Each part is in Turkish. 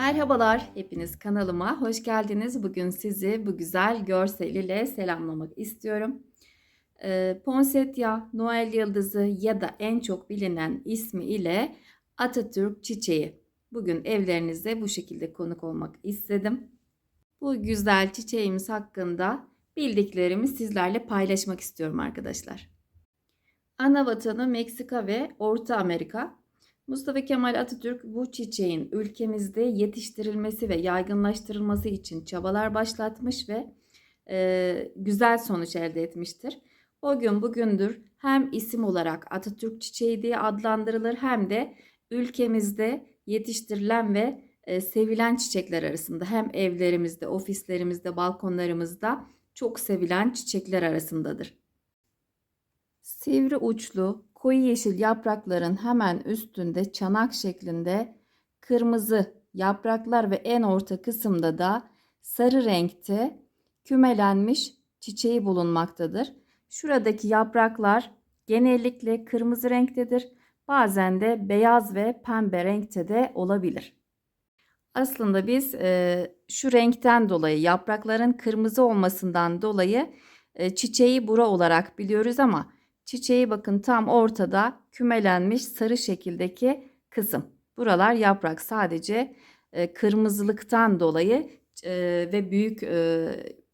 Merhabalar, hepiniz kanalıma hoş geldiniz. Bugün sizi bu güzel görsel ile selamlamak istiyorum. Ee, Poinsettia, Noel yıldızı ya da en çok bilinen ismi ile Atatürk çiçeği. Bugün evlerinizde bu şekilde konuk olmak istedim. Bu güzel çiçeğimiz hakkında bildiklerimi sizlerle paylaşmak istiyorum arkadaşlar. Ana vatanı Meksika ve Orta Amerika. Mustafa Kemal Atatürk bu çiçeğin ülkemizde yetiştirilmesi ve yaygınlaştırılması için çabalar başlatmış ve e, güzel sonuç elde etmiştir. O gün bugündür hem isim olarak Atatürk çiçeği diye adlandırılır hem de ülkemizde yetiştirilen ve e, sevilen çiçekler arasında hem evlerimizde, ofislerimizde, balkonlarımızda çok sevilen çiçekler arasındadır. Sivri uçlu, koyu yeşil yaprakların hemen üstünde çanak şeklinde kırmızı yapraklar ve en orta kısımda da sarı renkte kümelenmiş çiçeği bulunmaktadır. Şuradaki yapraklar genellikle kırmızı renktedir. Bazen de beyaz ve pembe renkte de olabilir. Aslında biz e, şu renkten dolayı yaprakların kırmızı olmasından dolayı e, çiçeği bura olarak biliyoruz ama çiçeği bakın tam ortada kümelenmiş sarı şekildeki kısım. Buralar yaprak sadece e, kırmızılıktan dolayı e, ve büyük e,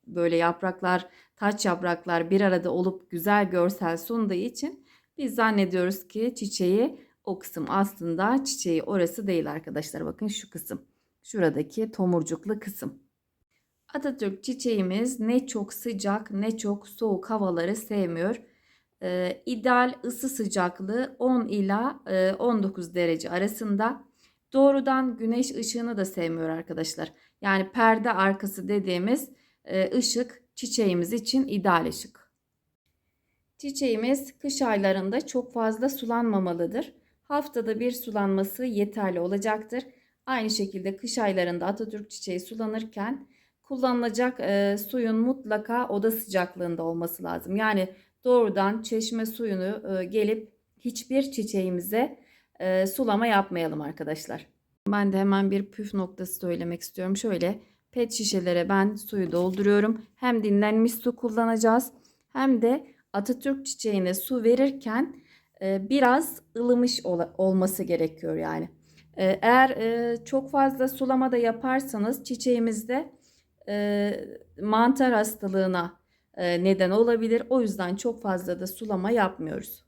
böyle yapraklar taç yapraklar bir arada olup güzel görsel sunduğu için biz zannediyoruz ki çiçeği o kısım aslında çiçeği orası değil arkadaşlar. Bakın şu kısım. Şuradaki tomurcuklu kısım. Atatürk çiçeğimiz ne çok sıcak ne çok soğuk havaları sevmiyor. Ee, ideal ısı sıcaklığı 10 ila e, 19 derece arasında. Doğrudan güneş ışığını da sevmiyor arkadaşlar. Yani perde arkası dediğimiz e, ışık çiçeğimiz için ideal ışık. Çiçeğimiz kış aylarında çok fazla sulanmamalıdır. Haftada bir sulanması yeterli olacaktır. Aynı şekilde kış aylarında Atatürk çiçeği sulanırken kullanılacak e, suyun mutlaka oda sıcaklığında olması lazım. Yani doğrudan çeşme suyunu e, gelip hiçbir çiçeğimize e, sulama yapmayalım arkadaşlar. Ben de hemen bir püf noktası söylemek istiyorum. Şöyle pet şişelere ben suyu dolduruyorum. Hem dinlenmiş su kullanacağız hem de Atatürk çiçeğine su verirken e, biraz ılımış ol- olması gerekiyor yani. Eğer çok fazla sulama da yaparsanız çiçeğimizde mantar hastalığına neden olabilir. O yüzden çok fazla da sulama yapmıyoruz.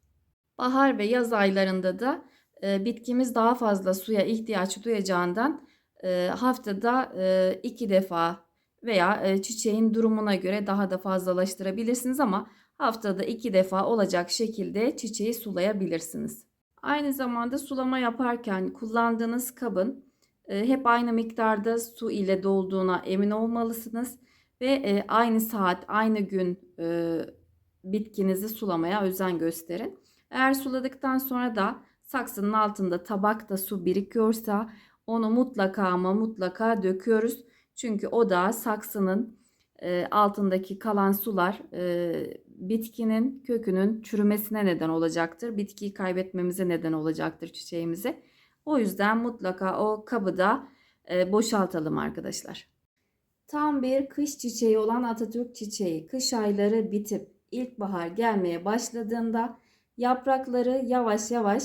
Bahar ve yaz aylarında da e, bitkimiz daha fazla suya ihtiyaç duyacağından e, haftada e, iki defa veya e, çiçeğin durumuna göre daha da fazlalaştırabilirsiniz ama haftada iki defa olacak şekilde çiçeği sulayabilirsiniz. Aynı zamanda sulama yaparken kullandığınız kabın e, hep aynı miktarda su ile dolduğuna emin olmalısınız ve e, aynı saat, aynı gün e, bitkinizi sulamaya özen gösterin. Eğer suladıktan sonra da saksının altında tabakta su birikiyorsa onu mutlaka ama mutlaka döküyoruz. Çünkü o da saksının e, altındaki kalan sular e, bitkinin kökünün çürümesine neden olacaktır. Bitkiyi kaybetmemize neden olacaktır çiçeğimize. O yüzden mutlaka o kabı da e, boşaltalım arkadaşlar. Tam bir kış çiçeği olan Atatürk çiçeği kış ayları bitip ilkbahar gelmeye başladığında yaprakları yavaş yavaş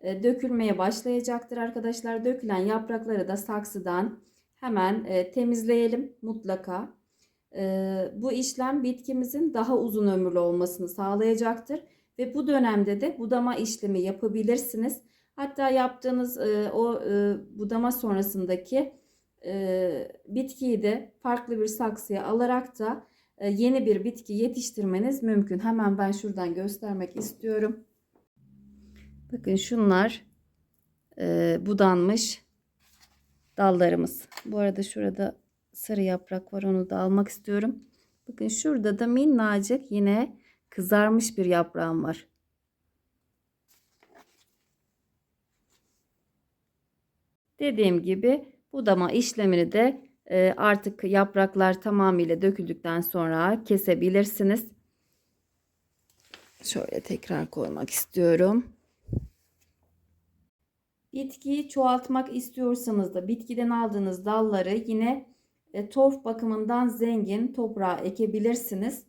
e, dökülmeye başlayacaktır arkadaşlar. Dökülen yaprakları da saksıdan hemen e, temizleyelim mutlaka. E, bu işlem bitkimizin daha uzun ömürlü olmasını sağlayacaktır ve bu dönemde de budama işlemi yapabilirsiniz. Hatta yaptığınız o budama sonrasındaki bitkiyi de farklı bir saksıya alarak da yeni bir bitki yetiştirmeniz mümkün. Hemen ben şuradan göstermek istiyorum. Bakın şunlar budanmış dallarımız. Bu arada şurada sarı yaprak var onu da almak istiyorum. Bakın şurada da minnacık yine kızarmış bir yaprağım var. Dediğim gibi budama işlemini de e, artık yapraklar tamamıyla döküldükten sonra kesebilirsiniz. Şöyle tekrar koymak istiyorum. Bitkiyi çoğaltmak istiyorsanız da bitkiden aldığınız dalları yine e, torf bakımından zengin toprağa ekebilirsiniz.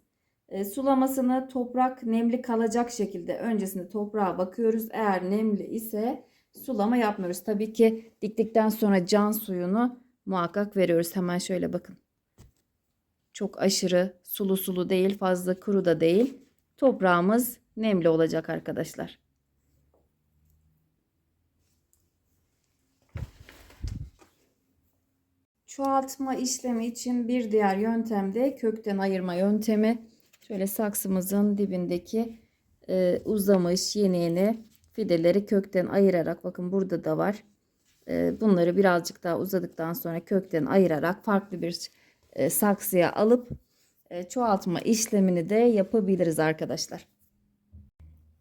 E, sulamasını toprak nemli kalacak şekilde öncesinde toprağa bakıyoruz. Eğer nemli ise sulama yapmıyoruz. Tabii ki diktikten sonra can suyunu muhakkak veriyoruz. Hemen şöyle bakın. Çok aşırı sulu sulu değil, fazla kuru da değil. Toprağımız nemli olacak arkadaşlar. Çoğaltma işlemi için bir diğer yöntem de kökten ayırma yöntemi. Şöyle saksımızın dibindeki e, uzamış yeni yeni fideleri kökten ayırarak bakın burada da var. E, bunları birazcık daha uzadıktan sonra kökten ayırarak farklı bir e, saksıya alıp e, çoğaltma işlemini de yapabiliriz arkadaşlar.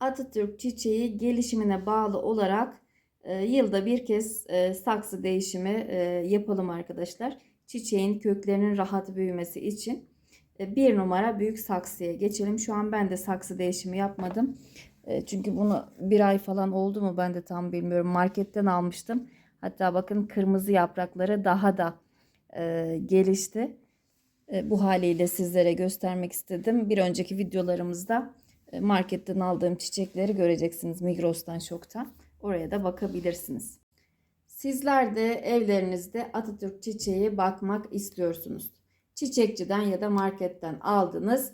Atatürk çiçeği gelişimine bağlı olarak e, yılda bir kez saksı değişimi yapalım arkadaşlar. Çiçeğin köklerinin rahat büyümesi için bir numara büyük saksıya geçelim. Şu an ben de saksı değişimi yapmadım. E, çünkü bunu bir ay falan oldu mu ben de tam bilmiyorum. Marketten almıştım. Hatta bakın kırmızı yaprakları daha da e, gelişti. E, bu haliyle sizlere göstermek istedim. Bir önceki videolarımızda e, marketten aldığım çiçekleri göreceksiniz Migros'tan Şok'tan. Oraya da bakabilirsiniz. Sizler de evlerinizde Atatürk çiçeği bakmak istiyorsunuz. Çiçekçiden ya da marketten aldınız.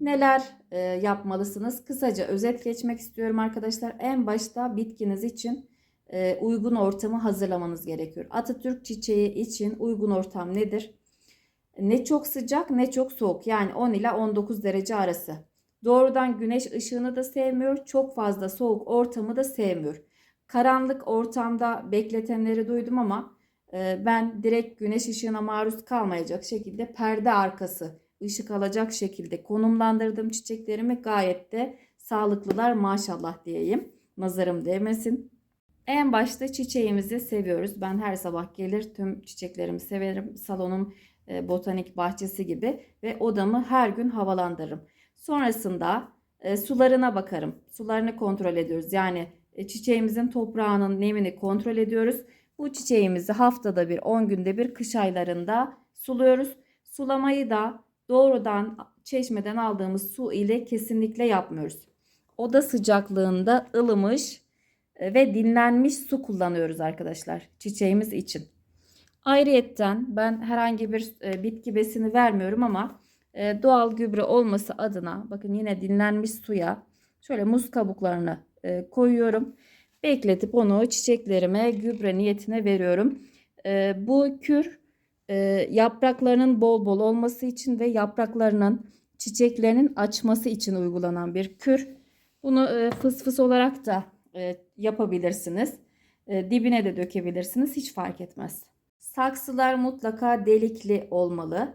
Neler e, yapmalısınız? Kısaca özet geçmek istiyorum arkadaşlar. En başta bitkiniz için e, uygun ortamı hazırlamanız gerekiyor. Atatürk çiçeği için uygun ortam nedir? Ne çok sıcak ne çok soğuk. Yani 10 ile 19 derece arası. Doğrudan güneş ışığını da sevmiyor. Çok fazla soğuk ortamı da sevmiyor. Karanlık ortamda bekletenleri duydum ama e, ben direkt güneş ışığına maruz kalmayacak şekilde perde arkası ışık alacak şekilde konumlandırdım çiçeklerimi gayet de sağlıklılar maşallah diyeyim. Nazarım değmesin. En başta çiçeğimizi seviyoruz. Ben her sabah gelir tüm çiçeklerimi severim. Salonum e, botanik bahçesi gibi ve odamı her gün havalandırırım. Sonrasında e, sularına bakarım. Sularını kontrol ediyoruz. Yani e, çiçeğimizin toprağının nemini kontrol ediyoruz. Bu çiçeğimizi haftada bir 10 günde bir kış aylarında suluyoruz. Sulamayı da doğrudan çeşmeden aldığımız su ile kesinlikle yapmıyoruz. Oda sıcaklığında ılımış e, ve dinlenmiş su kullanıyoruz arkadaşlar çiçeğimiz için. Ayrıyetten ben herhangi bir e, bitki besini vermiyorum ama doğal gübre olması adına bakın yine dinlenmiş suya şöyle muz kabuklarını e, koyuyorum. Bekletip onu çiçeklerime gübre niyetine veriyorum. E, bu kür e, yapraklarının bol bol olması için ve yapraklarının çiçeklerinin açması için uygulanan bir kür. Bunu fıs fıs olarak da yapabilirsiniz. Dibine de dökebilirsiniz. Hiç fark etmez. Saksılar mutlaka delikli olmalı.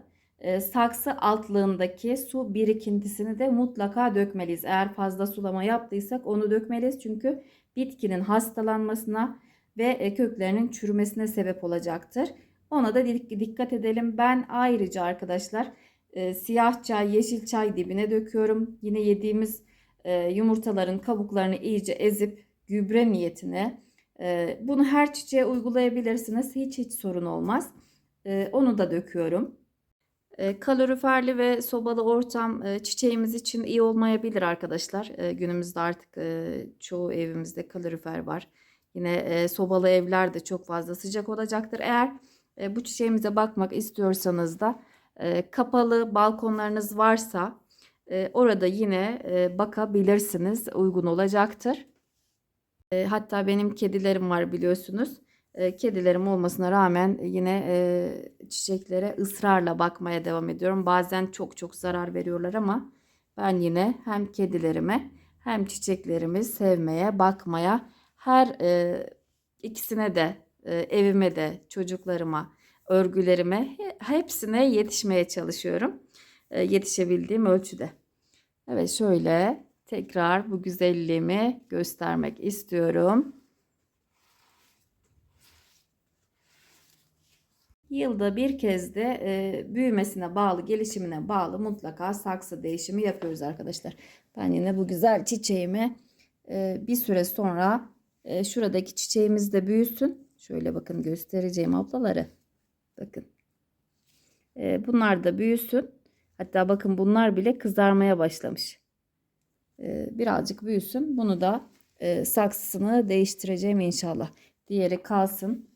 Saksı altlığındaki su birikintisini de mutlaka dökmeliyiz. Eğer fazla sulama yaptıysak onu dökmeliyiz. Çünkü bitkinin hastalanmasına ve köklerinin çürümesine sebep olacaktır. Ona da dikkat edelim. Ben ayrıca arkadaşlar siyah çay, yeşil çay dibine döküyorum. Yine yediğimiz yumurtaların kabuklarını iyice ezip gübre niyetine bunu her çiçeğe uygulayabilirsiniz. Hiç hiç sorun olmaz. Onu da döküyorum. E, kaloriferli ve sobalı ortam e, çiçeğimiz için iyi olmayabilir arkadaşlar. E, günümüzde artık çoğu evimizde kalorifer var. Yine sobalı evler de çok fazla sıcak olacaktır. Eğer bu çiçeğimize bakmak istiyorsanız da kapalı balkonlarınız varsa orada yine bakabilirsiniz. Uygun olacaktır. Hatta benim kedilerim var biliyorsunuz. E, kedilerim olmasına rağmen yine e, çiçeklere ısrarla bakmaya devam ediyorum. Bazen çok çok zarar veriyorlar ama ben yine hem kedilerime hem çiçeklerimi sevmeye, bakmaya her e, ikisine de evime de çocuklarıma, örgülerime hepsine yetişmeye çalışıyorum. Yetişebildiğim ölçüde. Evet şöyle tekrar bu güzelliğimi göstermek istiyorum. Yılda bir kez de e, büyümesine bağlı, gelişimine bağlı mutlaka saksı değişimi yapıyoruz arkadaşlar. Ben yine bu güzel çiçeğimi e, bir süre sonra e, şuradaki çiçeğimiz de büyüsün. Şöyle bakın göstereceğim ablaları. Bakın. E, bunlar da büyüsün. Hatta bakın bunlar bile kızarmaya başlamış. E, birazcık büyüsün. Bunu da e, saksısını değiştireceğim inşallah. Diğeri kalsın.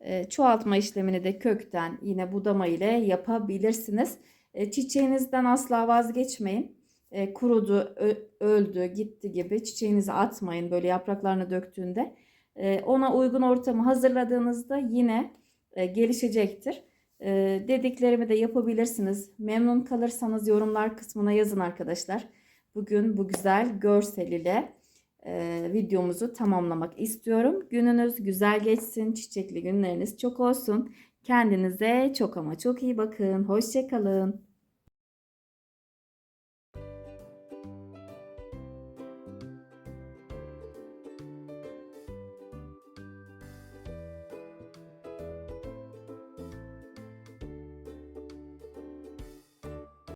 E, çoğaltma işlemini de kökten yine budama ile yapabilirsiniz. E, çiçeğinizden asla vazgeçmeyin. E, kurudu, öldü, gitti gibi çiçeğinizi atmayın böyle yapraklarını döktüğünde. E, ona uygun ortamı hazırladığınızda yine e, gelişecektir. E, dediklerimi de yapabilirsiniz. Memnun kalırsanız yorumlar kısmına yazın arkadaşlar. Bugün bu güzel görsel ile e, videomuzu tamamlamak istiyorum. Gününüz güzel geçsin, çiçekli günleriniz çok olsun. Kendinize çok ama çok iyi bakın. Hoşçakalın.